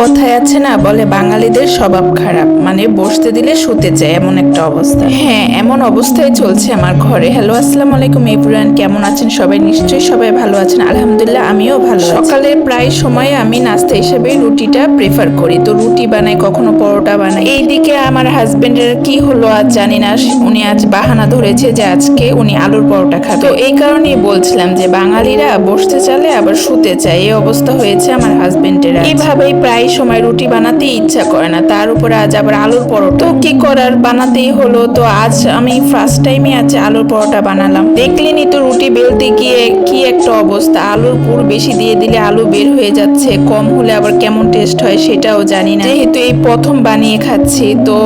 কথায় আছে না, বলে বাঙালিদের স্বভাব খারাপ। মানে বসতে দিলে শুতে চায়, এমন একটা অবস্থা। হ্যাঁ এমন অবস্থায় চলছে আমার ঘরে। হ্যালো, আসসালামু আলাইকুম ইব্রান কেমন আছেন সবাই? নিশ্চয়ই সবাই ভালো আছেন। আলহামদুলিল্লাহ, আমিও ভালো সকালে প্রায় সময় আমি নাস্তা হিসেবে রুটিটা প্রেফার করি। তো রুটি বানাই, কখনো পরোটা বানাই। এইদিকে আমার হাজবেন্ডের কি হলো আজ জানি না। উনি আজ বাহানা ধরেছে যে আজকে উনি আলুর পরোটা খাবে। তো এই কারণেই বলছিলাম যে বাঙালিরা বসতে চালে আবার শুতে চায়। এই অবস্থা হয়েছে আমার হাজবেন্ডের এইভাবেই প্রায় সময় রুটি বানাতে ইচ্ছা করে না। তার উপরে আজ আবার আলুর পরোটা। তো কি করার? বানাতেই হলো। তো আজ আমি ফার্স্ট টাইমে আজ আলুর পরোটা বানালাম। দেখলেনি তো রুটি বেলতে গিয়ে কি একটা অবস্থা। আলুর পুর বেশি দিয়ে দিলে আলু বের হয়ে যাচ্ছে। কম হলে আবার কেমন টেস্ট হয় সেটাও জানি না। যেহেতু এই প্রথম বানিয়ে খাচ্ছি, তো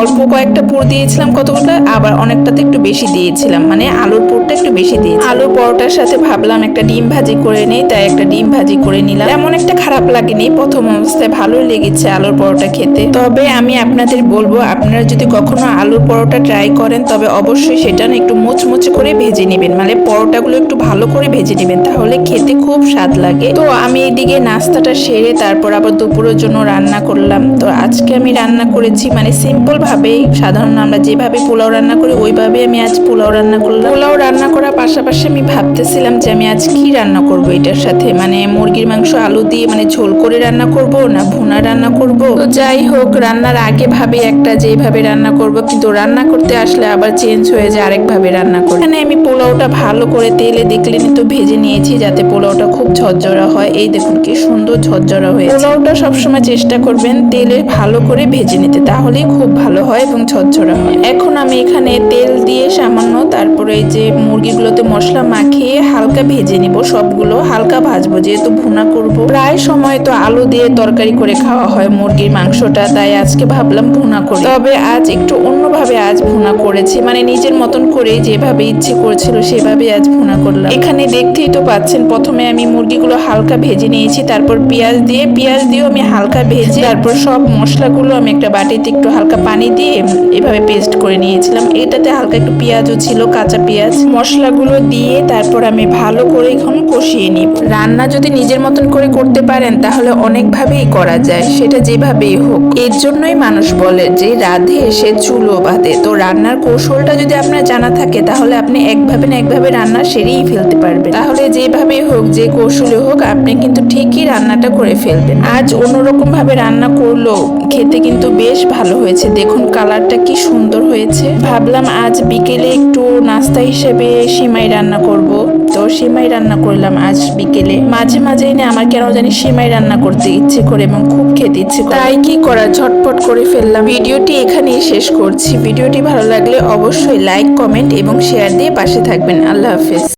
অল্প কয়েকটা পুর দিয়েছিলাম কতগুলো? আবার অনেকটাতে একটু বেশি দিয়েছিলাম। মানে আলুর পুরটা একটু বেশি দিয়েছি আলুর পরোটার সাথে ভাবলাম একটা ডিম ভাজি করে নিই, তাই একটা ডিম ভাজি করে নিলাম। এমন একটা খারাপ লাগেনি। প্রথম অবস্থায় ভালোই লেগেছে আলুর পরোটা খেতে। তবে আমি আপনাদের বলব, আপনারা যদি কখনো আলুর পরোটা ট্রাই করেন, তবে অবশ্যই সেটা না একটু মুচমুচে করে ভেজে নেবেন। মানে পরোটাগুলো একটু ভালো করে ভেজে নেবেন, তাহলে খেতে খুব স্বাদ লাগে। তো আমি এইদিকে নাস্তাটা সেরে তারপর আবার দুপুরের জন্য রান্না করলাম। তো আজকে আমি রান্না করেছি মানে সিম্পল ভাবেই সাধারণ আমরা যেভাবে পোলাও রান্না করি, ওইভাবে আমি আজ পোলাও রান্না করলাম। পোলাও রান্না করার পাশাপাশি আমি ভাবতেছিলাম যে আমি আজ কি রান্না করব এটার সাথে? মানে মুরগির মাংস, আলু দিয়ে মানে ঝোল করে রান্না করব না ভুনা রান্না করব। তো যাই হোক, রান্নার আগে ভাবে একটা যেভাবে রান্না করব, কিন্তু রান্না করতে আসলে আবার চেঞ্জ হয়ে যায় আরেকভাবে রান্না করি। এখানে আমি পোলাওটা ভালো করে তেলে দেখলেনি তো ভেজে নিয়েছি, যাতে পোলাওটা খুব ঝরঝরা হয়। এই দেখুন কি সুন্দর ঝরঝরা হয়েছে। পোলাওটা সবসময় চেষ্টা করবেন তেলে ভালো করে ভেজে নিতে, তাহলেই খুব ভালো হয় এবং ঝরঝরা হয়। এখন আমি এখানে তেল দিয়ে সামান্য তারপরে যে মুরগিগুলোতে মশলা মাখিয়ে হালকা ভেজে নিব, সবগুলো হালকা ভাজবো, যেহেতু ভুনা করব। প্রায় সময় তো আলু দিয়ে তরকারি করে খাওয়া হয় মুরগির মাংসটা, তাই আজকে ভাবলাম ভুনা করি। তবে আজ একটু অন্যভাবে আজ ভুনা করেছি মানে নিজের মতন করে যেভাবে ইচ্ছে করেছিল সেভাবে আজ ভুনা করলাম। এখানে দেখতেই তো পাচ্ছেন, প্রথমে আমি মুরগিগুলো হালকা ভেজে নিয়েছি, তারপর পেঁয়াজ দিয়ে, পেঁয়াজ দিয়েও আমি হালকা ভেজে, তারপর সব মশলাগুলো আমি একটা বাটিতে একটু হালকা পানি দিয়ে এভাবে পেস্ট করে নিয়েছিলাম। এটাতে হালকা একটু পেঁয়াজও ছিল, কাঁচা পেঁয়াজ। মশলাগুলো দিয়ে তারপর আমি ভালো করে এখন কষিয়ে নিব। রান্না যদি নিজের মতন করে করতে পারেন, তাহলে অনেকভাবেই করা যায়, সেটা যেভাবেই হোক। এর জন্যই মানুষ বলে যে, রাধে সে চুলো বাঁধে। তো রান্নার কৌশলটা যদি আপনার জানা থাকে, তাহলে আপনি একভাবে না একভাবে রান্না সেরেই ফেলতে পারবেন। তাহলে যেভাবেই হোক, যে কৌশলে হোক, আপনি কিন্তু ঠিকই রান্নাটা করে ফেলবেন। আজ অন্যরকম ভাবে রান্না করল খেতে কিন্তু বেশ ভালো হয়েছে। দেখুন, কালারটা কি সুন্দর হয়েছে। ভাবলাম আজ বিকেলে একটু নাস্তা হিসেবে সিমাই রান্না করব। তো সেমাই রান্না করলাম আজ বিকেলে। মাঝে মাঝে না আমার কেন জানি সেমাই রান্না করতে ইচ্ছে করে এবং খুব খেতে ইচ্ছে করে। তাই কি করা, ঝটপট করে ফেললাম। ভিডিওটি এখানেই শেষ করছি। ভিডিওটি ভালো লাগলে অবশ্যই লাইক, কমেন্ট এবং শেয়ার দিয়ে পাশে থাকবেন। আল্লাহ হাফেজ।